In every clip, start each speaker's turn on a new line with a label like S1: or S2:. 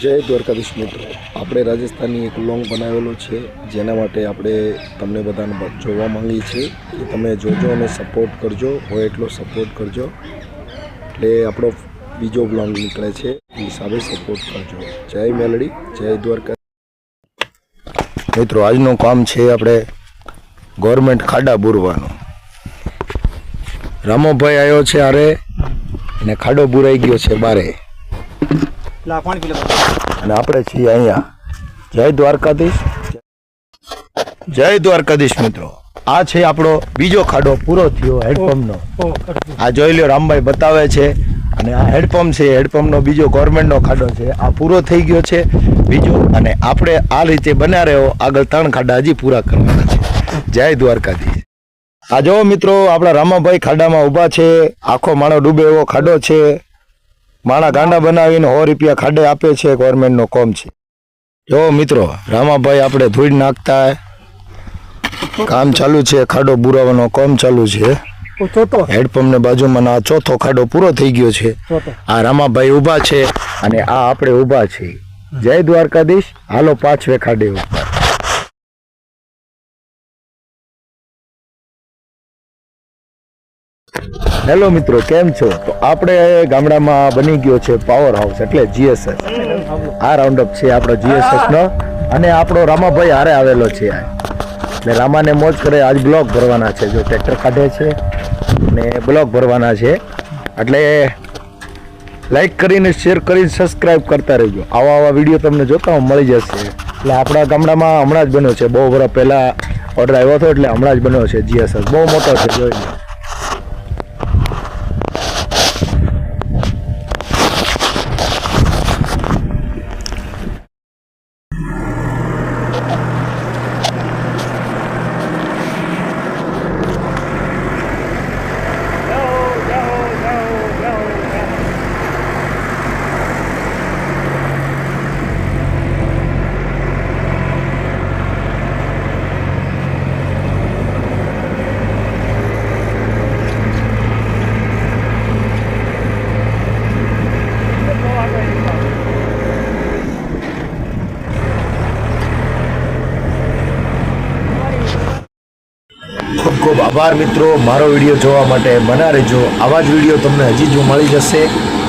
S1: જય દ્વારકાધીશ મિત્રો. આપણે રાજસ્થાનની એક લોંગ બનાવેલો છે, જેના માટે આપણે તમને બધાને જોવા માંગીએ છીએ એ તમે જોજો અને સપોર્ટ કરજો, હોય એટલો સપોર્ટ કરજો. એટલે આપણો બીજો બ્લોગ નીકળે છે, એ હિસાબે સપોર્ટ કરજો. જય મેલડી, જય દ્વારકા મિત્રો, આજનું કામ છે આપણે ગવર્મેન્ટ ખાડા બુરવાનું. રામોભાઈ આવ્યો છે આરે અને ખાડો બુરાઈ ગયો છે બારે.
S2: લા
S1: અને આપણે છીએ અહીંયા. જય દ્વારકાધીશ. જય દ્વારકાધીશ મિત્રો. આ છે આપણો બીજો ખાડો પૂરો થયો હેડપંપનો આ જોઈ લ્યો રામભાઈ બતાવે છે. અને આ હેડપંપ છે હેડપંપનો બીજો ગવર્મેન્ટનો ખાડો છે. આ પૂરો થઈ ગયો છે બીજો. અને આપણે આ રીતે બન્યા રહ્યો આગળ ત્રણ ખાડા હજી પૂરા કરવાના છે. જય દ્વારકાધીશ. આ જો મિત્રો આપણા રામાભાઈ ખાડામાં ઊભા છે. આખો માણો ડૂબે એવો ખાડો છે. માણા ગાંડા બનાવીને સો રૂપિયા ખાડે આપે છે ગવર્મેન્ટનો કોમ છે. જો મિત્રો રામાભાઈ આપણે ધૂળ નાખતા કામ ચાલુ છે ખાડો બુરાવાનો કોમ ચાલુ છે.
S2: ચોથો.
S1: બાજુમાં આ ચોથો ખાડો પૂરો થઈ ગયો છે. આ રામાભાઈ ઊભા છે અને આ આપણે ઊભા છે જય દ્વારકાધીશ હાલો પાછવે ખાડે હેલો મિત્રો, કેમ છો? તો આપણે ગામડામાં બની ગયો છે પાવર હાઉસ એટલે જીએસએસ આ રાઉન્ડ અપ છે આપણો જીએસએસ નો અને આપણો રામાભાઈ હારે આવેલો છે એટલે રામાને મોજ કરે, આજ બ્લોક ભરવાના છે. જો ટ્રેક્ટર કાઢે છે અને બ્લોક ભરવાના છે. એટલે લાઈક કરીને શેર કરીને સબસ્ક્રાઈબ કરતા રહેજો. આવા આવા વીડિયો તમને જોતા મળી જશે. એટલે આપણા ગામડામાં હમણાં જ બન્યો છે. બહુ વર્ષ પહેલા ઓર્ડર આવ્યો હતો એટલે હમણાં જ બન્યો છે જીએસએસ બહુ મોટો છે, જોઈ લો ખૂબ ખૂબ આભાર મિત્રો. મારો વીડિયો જોવા માટે બના રહેજો. આવા જ વીડિયો તમને હજી જો મળી જશે.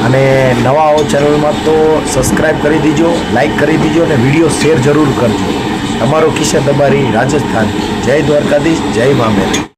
S1: અને નવા આવો ચેનલમાં તો સબસ્ક્રાઇબ કરી દીજો લાઈક કરી દીજો અને વીડિયો શેર જરૂર કરજો. તમારો કિશન દબારી રાજસ્થાન. જય દ્વારકાધીશ, જય મામેર